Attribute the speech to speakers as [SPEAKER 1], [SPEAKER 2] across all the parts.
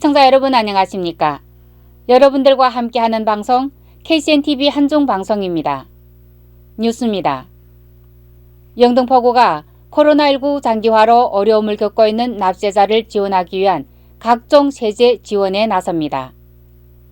[SPEAKER 1] 시청자 여러분 안녕하십니까? 여러분들과 함께하는 방송 KCNTV 한종 방송입니다. 뉴스입니다. 영등포구가 코로나19 장기화로 어려움을 겪고 있는 납세자를 지원하기 위한 각종 세제 지원에 나섭니다.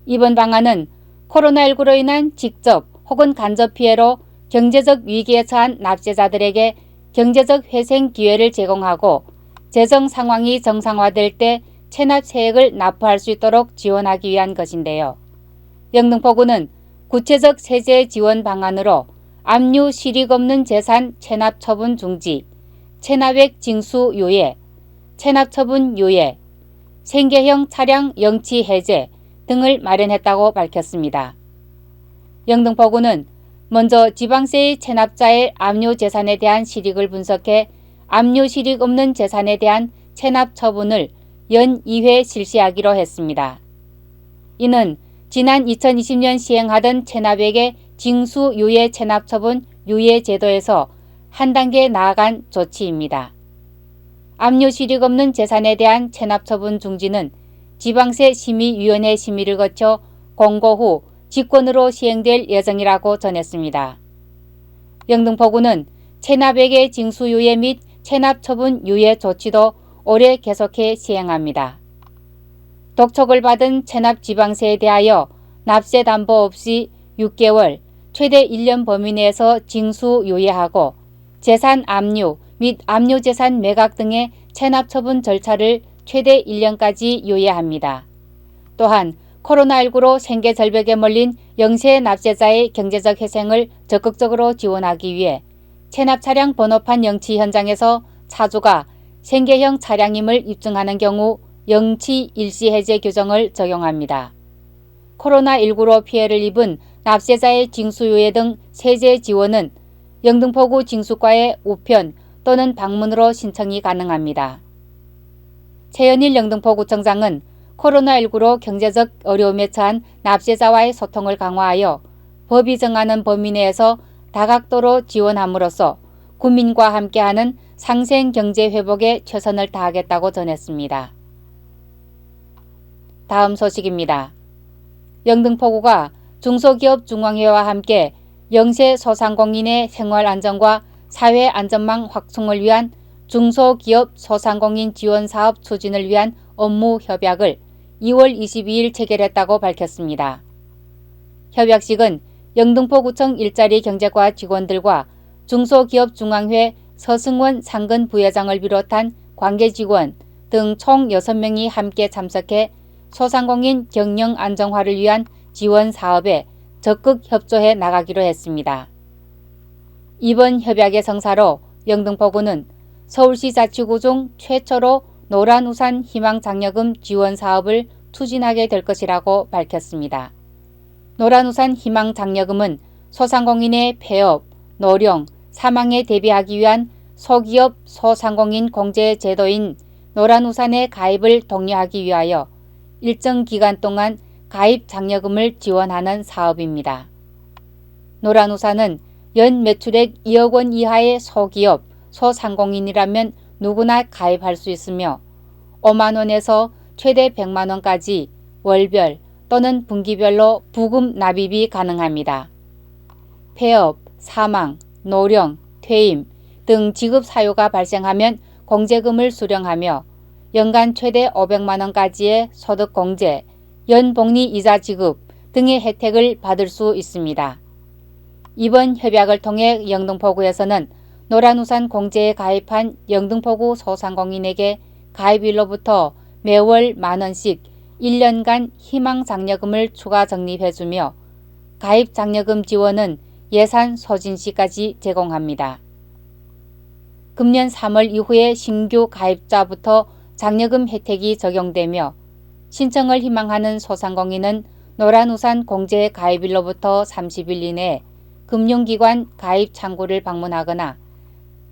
[SPEAKER 1] 이번 방안은 코로나19로 인한 직접 혹은 간접 피해로 경제적 위기에 처한 납세자들에게 경제적 회생 기회를 제공하고 재정 상황이 정상화될 때 체납 세액을 납부할 수 있도록 지원하기 위한 것인데요. 영등포구는 구체적 세제 지원 방안으로 압류 실익 없는 재산 체납 처분 중지, 체납액 징수 요예, 체납 처분 요예, 생계형 차량 영치 해제 등을 마련했다고 밝혔습니다. 영등포구는 먼저 지방세의 체납자의 압류 재산에 대한 실익을 분석해 압류 실익 없는 재산에 대한 체납 처분을 연 2회 실시하기로 했습니다. 이는 지난 2020년 시행하던 체납액의 징수 유예 체납 처분 유예 제도에서 한 단계 나아간 조치입니다. 압류 실익 없는 재산에 대한 체납 처분 중지는 지방세 심의위원회 심의를 거쳐 공고 후 직권으로 시행될 예정이라고 전했습니다. 영등포구는 체납액의 징수 유예 및 체납 처분 유예 조치도 올해 계속해 시행합니다. 독촉을 받은 체납 지방세에 대하여 납세 담보 없이 6개월 최대 1년 범위 내에서 징수 유예하고 재산 압류 및 압류 재산 매각 등의 체납 처분 절차를 최대 1년까지 유예합니다. 또한 코로나19로 생계 절벽에 몰린 영세 납세자의 경제적 회생을 적극적으로 지원하기 위해 체납 차량 번호판 영치 현장에서 차주가 생계형 차량임을 입증하는 경우 영치 일시 해제 규정을 적용합니다. 코로나19로 피해를 입은 납세자의 징수유예 등 세제 지원은 영등포구 징수과의 우편 또는 방문으로 신청이 가능합니다. 최연일 영등포구청장은 코로나19로 경제적 어려움에 처한 납세자와의 소통을 강화하여 법이 정하는 범위 내에서 다각도로 지원함으로써 국민과 함께하는 상생 경제 회복에 최선을 다하겠다고 전했습니다. 다음 소식입니다. 영등포구가 중소기업 중앙회와 함께 영세 소상공인의 생활 안정과 사회 안전망 확충을 위한 중소기업 소상공인 지원 사업 추진을 위한 업무 협약을 2월 22일 체결했다고 밝혔습니다. 협약식은 영등포구청 일자리 경제과 직원들과 중소기업중앙회 서승원 상근 부회장을 비롯한 관계 직원 등 총 6명이 함께 참석해 소상공인 경영 안정화를 위한 지원 사업에 적극 협조해 나가기로 했습니다. 이번 협약의 성사로 영등포구는 서울시 자치구 중 최초로 노란 우산 희망 장려금 지원 사업을 추진하게 될 것이라고 밝혔습니다. 노란 우산 희망 장려금은 소상공인의 폐업, 노령, 사망에 대비하기 위한 소기업 소상공인 공제 제도인 노란우산의 가입을 독려하기 위하여 일정 기간 동안 가입 장려금을 지원하는 사업입니다. 노란우산은 연 매출액 2억 원 이하의 소기업, 소상공인이라면 누구나 가입할 수 있으며 5만 원에서 최대 100만 원까지 월별 또는 분기별로 부금 납입이 가능합니다. 폐업, 사망, 노령, 퇴임 등 지급 사유가 발생하면 공제금을 수령하며 연간 최대 500만 원까지의 소득 공제, 연 복리 이자 지급 등의 혜택을 받을 수 있습니다. 이번 협약을 통해 영등포구에서는 노란우산 공제에 가입한 영등포구 소상공인에게 가입일로부터 매월 만원씩 1년간 희망장려금을 추가 적립해주며 가입장려금 지원은 예산 소진 시까지 제공합니다. 금년 3월 이후에 신규 가입자부터 장려금 혜택이 적용되며 신청을 희망하는 소상공인은 노란우산 공제 가입일로부터 30일 이내 금융기관 가입 창구를 방문하거나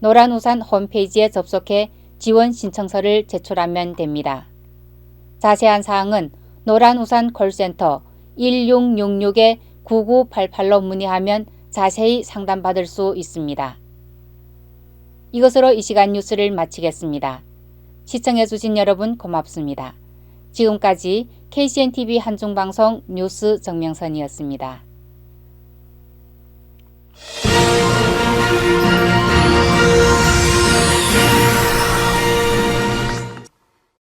[SPEAKER 1] 노란우산 홈페이지에 접속해 지원 신청서를 제출하면 됩니다. 자세한 사항은 노란우산 콜센터 1666-9988로 문의하면 자세히 상담받을 수 있습니다. 이것으로 이 시간 뉴스를 마치겠습니다. 시청해주신 여러분 고맙습니다. 지금까지 KCNTV 한중방송 뉴스 정명선이었습니다.